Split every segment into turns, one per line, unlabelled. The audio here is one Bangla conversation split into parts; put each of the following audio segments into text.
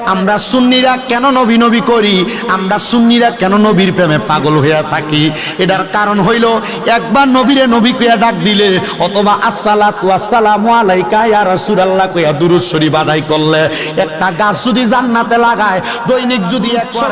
আমরা সুন্নিরা কেন নবী নবী করি? আমরা সুন্নিরা কেন নবীর প্রেমে পাগল হইয়া থাকি? এটার কারণ হইল, একবার নবীরে নবী কইয়া ডাক দিলে, অথবা আসসালাতু আসসালামু আলাইকা ইয়া রাসূলুল্লাহ কইয়া দুরূদ শরীফ আদায় করলে, একটা গাছ যদি জান্নাতে লাগায়, দৈনিক যদি 100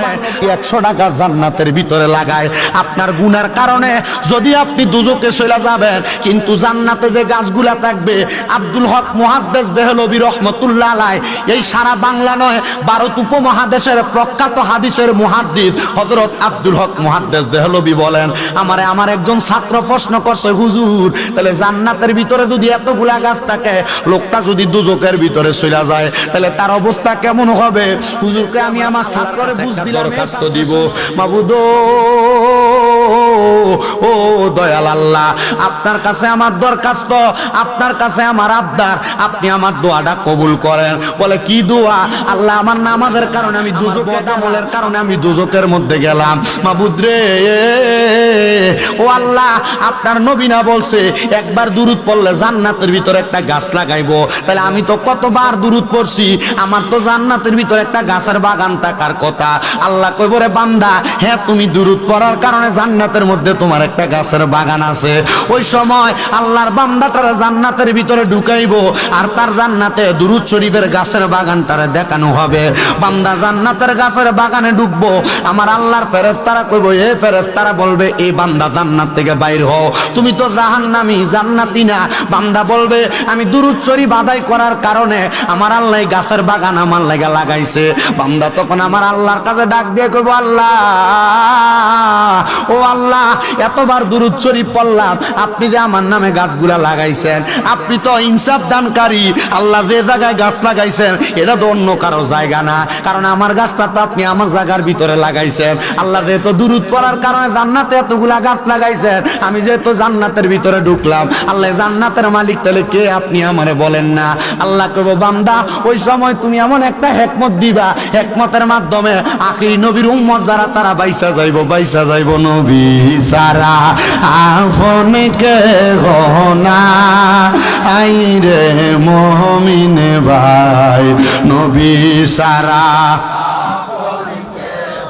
100 টাকা জান্নাতের ভিতরে লাগায়, আপনার গুনার কারণে যদি আপনি দুজকে চলে যাবেন, কিন্তু জান্নাতে যে গাছগুলা থাকবে, আব্দুল হক মুহাদ্দিস দেহলবী রহমতুল্লাহ আলাই এই সারা বাংলা নয় ভারত উপমহাদেশের প্রখ্যাত হাদিসের মুহাদ্দিস হযরত আব্দুল হক মুহাদ্দিস দেহলবী বলেন আমারে আমার একজন ছাত্র প্রশ্ন করছে হুজুর তাহলে জান্নাতের ভিতরে যদি এতগুলা গাছ থাকে লোকটা যদি দুজকের ভিতরে চলে যায় তাহলে তার অবস্থা কেমন হবে? হুজুরকে আমি আমার ছাত্ররে বুঝ দিলাম দরখাস্ত দিব। মাবুদো ও দয়াল আল্লাহ, আপনার কাছে আমার দরখাস্ত, আপনার কাছে আমার আবদার, আপনি আমার দোয়াটা কবুল করেন। বলে, কি দোয়া? আল্লাহ আমার নামাজের কারণে আমি দুজকের আমলের কারণে আমি দুজকের মধ্যে গেলাম। মাবুদ্রে ও আল্লাহ, আপনার নবীনা বলছে, একবার দূরত পড়লে জান্নাতের ভিতরে একটা গাছ লাগাইবো। তাহলে আমি তো কতবার দূরত পড়ছি, আমার তো জান্নাতের ভিতরে একটা গাছের বাগান থাকার কথা। আল্লাহ কইব রে বান্দা হ্যাঁ তুমি দুরুদ পড়ার কারণে জান্নাতের মধ্যে তোমার একটা গাছের বাগান আছে। ওই সময় আল্লাহর বান্দাটারে জান্নাতের ভিতরে ঢুকাইবো আর তার জান্নাতে দুরুদ শরীফের গাছের বাগানটারে দেখানো হবে। বান্দা জান্নাতের গাছের বাগানে ঢুকবো, আমার আল্লাহর ফেরেস্তারা কইবো, এ ফেরেস্তারা বলবে এই বান্দা জান্নাত থেকে বাইর হও। তুমি তো জাহান্নামী, জান্নাতি না। বান্দা বলবে, আমি দুরুদ শরীফ আদায় করার কারণে আমার আল্লাহ গাছের বাগান আমার লাগা লাগাইছে। বান্দা তখন আমার আল্লাহর কাছে ডাক দিয়ে কইবো, আল্লাহ, ও আল্লাহ, এতবার দুরুদ শরীফ পড়লাম, আপনি যে আমার নামে গাছগুলা লাগাইছেন, আপনি তো ইনসাফ দানকারী, আল্লাহ যে জায়গায় গাছ লাগাইছেন, এটা তো অন্য কারও জায়গা না। কারণ আমার গাছটা তো আপনি আমার জায়গার ভিতরে লাগাইছেন। আল্লাহ যেহেতু দুরুদ পড়ার কারণে জান্নাতে এতগুলা গাছ লাগাইছেন, আমি যেহেতু জান্নাতের ভিতরে ঢুকলাম, আল্লাহ জান্নাতের মালিক তাহলে কে আপনি আমারে বলেন না? আল্লাহ কব বান্দা, ওই সময় তুমি এমন একটা হেকমত দিবা, হেকমতের মাধ্যমে আখিরি নবীর উম্মত যারা, তারা বাইসা যাইব বাইসা যাইব নবী। সারা আফন কে না আই রে মমিন ভাই, নবী সারা।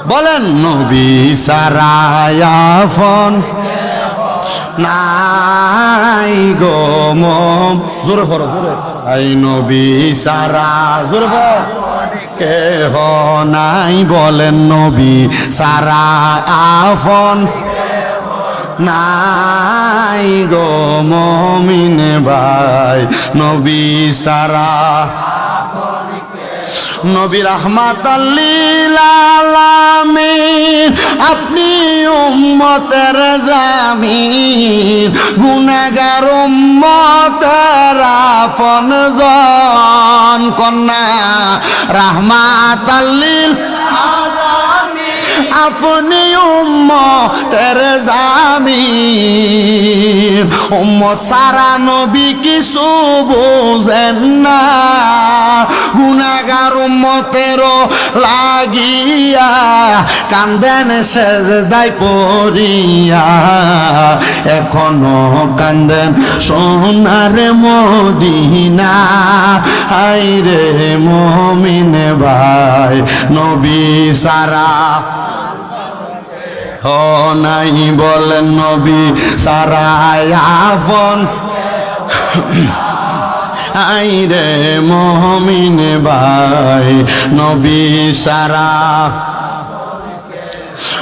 বলেন, নবী সারা আফন নাই গো মম। জোরে পড়ো, জোরে। আই নবী সারা, জোরে পড়ো। কেহ নাই বলেন নবী, সারা আফন নাই গো মমিন ভাই, নবী সারা নবী রহমাত আপনি উম্মতের জামিন গুনাগার উম্মতের আফন জন কন্যা রহমাত আপনি উম্মতের জামিন। উম্মত সারা নবী কিছু বোঝেন না। গুনাগার উম্মতেরও লাগিয়া কান্দেন শেষ দায় পড়িয়া। এখনও কান্দেন সোনার মদিনা। হাই রে মমিন ভাই, নবী সারা নাই বলেন নবী সারা আফন আই রে মমিন ভাই, নবী সারা।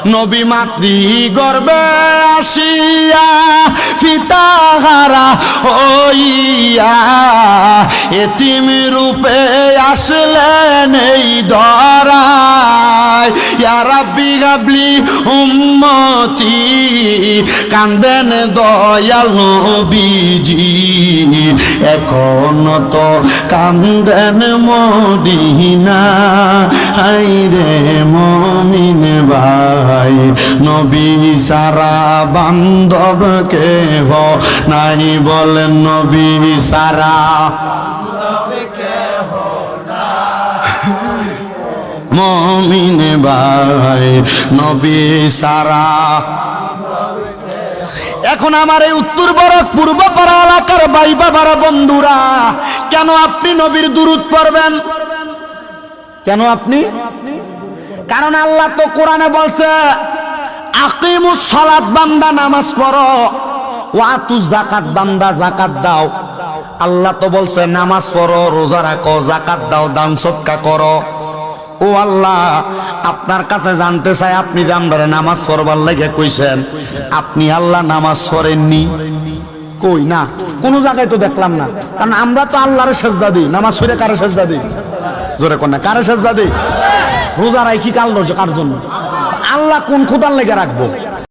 নবী মাতৃ গর্বে আসিয়া পিতাহারা হইয়া এতিম রূপে আসলেন এই ধরায়। গাবলি উম্মতি, কান্দেন দয়াল নবীজি। এখন তো কান্দেন মদিনা হাই রে মমিন ভাই। নবী সারা বান্ধব কে নাই বলেন নবী সারা। মমিন ভাই, নবী সারা। এখন আমার এই উত্তর বরক পূর্ব পাড়া এলাকার ভাই বাবারা বন্ধুরা, কেন আপনি নবীর দুরুদ পড়বেন? কেন আপনি? কারণ আল্লাহ তো কোরআনে বলছে, আকিমুস সালাত বান্দা নামাজ পড়ো ওয়াতু জাকাত বান্দা জাকাত দাও। আল্লাহ তো বলছে, নামাজ পড়ো, রোজা রাখো জাকাত দাও, দান সৎকা করো। ও আল্লাহ, আপনার কাছে জানতে চাই, আপনি যে আমরা নামাজ পড়বার লাগে কইছেন, আপনি আল্লাহ নামাজ পড়েননি? কই? না, কোন জায়গায় তো দেখলাম না। কারণ আমরা তো আল্লাহরে সেজদা দিই, নামাজ পড়ে কারে সেজদা দিই? জোরে কোন না, কারে সেজদা দিই? রোজা কি কাল কার জন্য? আল্লাহ কোন খুদার লেগে রাখব?